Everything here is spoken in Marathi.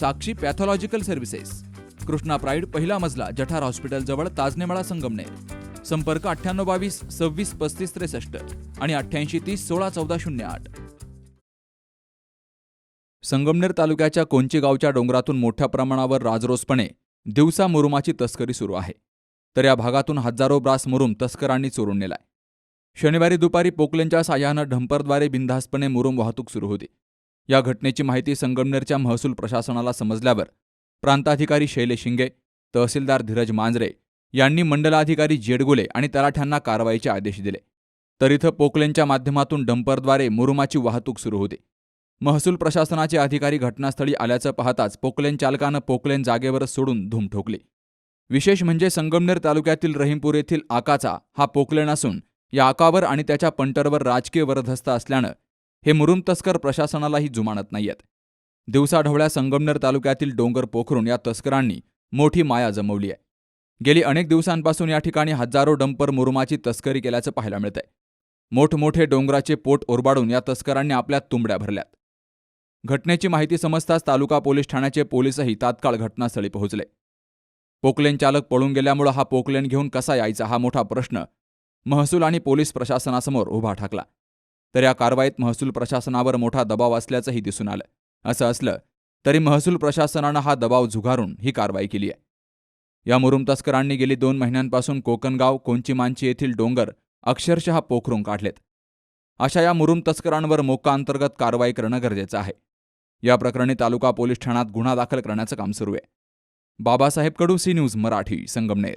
Sakshi pathological services. Krishna pride पहिला मजला जठार हॉस्पिटल जवळ ताजनेमाळा संगमनेर. संपर्क अठ्ठ्याण्णव बावीस सव्वीस पस्तीस त्रेसष्ट आणि अठ्ठ्याऐंशी तीस सोळा चौदा शून्य आठ. संगमनेर तालुक्याच्या कोंची गावच्या डोंगरातून मोठ्या प्रमाणावर राजरोसपणे दिवसा मुरुमाची तस्करी सुरू आहे. तर या भागातून हजारो ब्रास मुरुम तस्करांनी चोरून नेलाय. शनिवारी दुपारी पोकलेंच्या साह्यानं ढंपरद्वारे बिनधास्तपणे मुरुम वाहतूक सुरू होती. या घटनेची माहिती संगमनेरच्या महसूल प्रशासनाला समजल्यावर प्रांताधिकारी शैलेश शिंगे तहसीलदार धीरज मांजरे यांनी मंडलाधिकारी जेडगुले आणि तलाठ्यांना कारवाईचे आदेश दिले. तर इथं पोकलेंच्या माध्यमातून डंपरद्वारे मुरुमाची वाहतूक सुरू होती. महसूल प्रशासनाचे अधिकारी घटनास्थळी आल्याचं पाहताच पोकलेन चालकानं पोकलेन जागेवरच सोडून धूम ठोकली. विशेष म्हणजे संगमनेर तालुक्यातील रहीमपूर येथील आकाचा हा पोकलेन असून या आकावर आणि त्याच्या पंटरवर राजकीय वरदहस्त असल्यानं हे मुरुम तस्कर प्रशासनालाही जुमानत नाहीयेत. दिवसाढवळ्या संगमनेर तालुक्यातील डोंगर पोखरून या तस्करांनी मोठी माया जमवली आहे. गेली अनेक दिवसांपासून या ठिकाणी हजारो डंपर मुरुमाची तस्करी केल्याचं पाहायला मिळतंय. मोठमोठे डोंगराचे पोट ओरबाडून या तस्करांनी आपल्या तुंबड्या भरल्यात. घटनेची माहिती समजताच तालुका पोलीस ठाण्याचे पोलीसही तात्काळ घटनास्थळी पोहोचले. पोकलेन चालक पळून गेल्यामुळं हा पोकलेन घेऊन कसा यायचा हा मोठा प्रश्न महसूल आणि पोलीस प्रशासनासमोर उभा ठाकला. तर या कारवाईत महसूल प्रशासनावर मोठा दबाव असल्याचंही दिसून आलं. असं असलं तरी महसूल प्रशासनानं हा दबाव झुगारून ही कारवाई केली आहे. या मुरुम तस्करांनी गेली दोन महिन्यांपासून कोकणगाव कोंचीमांची येथील डोंगर अक्षरशः पोखरून काढलेत. अशा या मुरुम तस्करांवर मोका अंतर्गत कारवाई करणं गरजेचं आहे. या प्रकरणी तालुका पोलीस ठाण्यात गुन्हा दाखल करण्याचं काम सुरू आहे. Babasaheb Kadu C news Marathi Sangamner.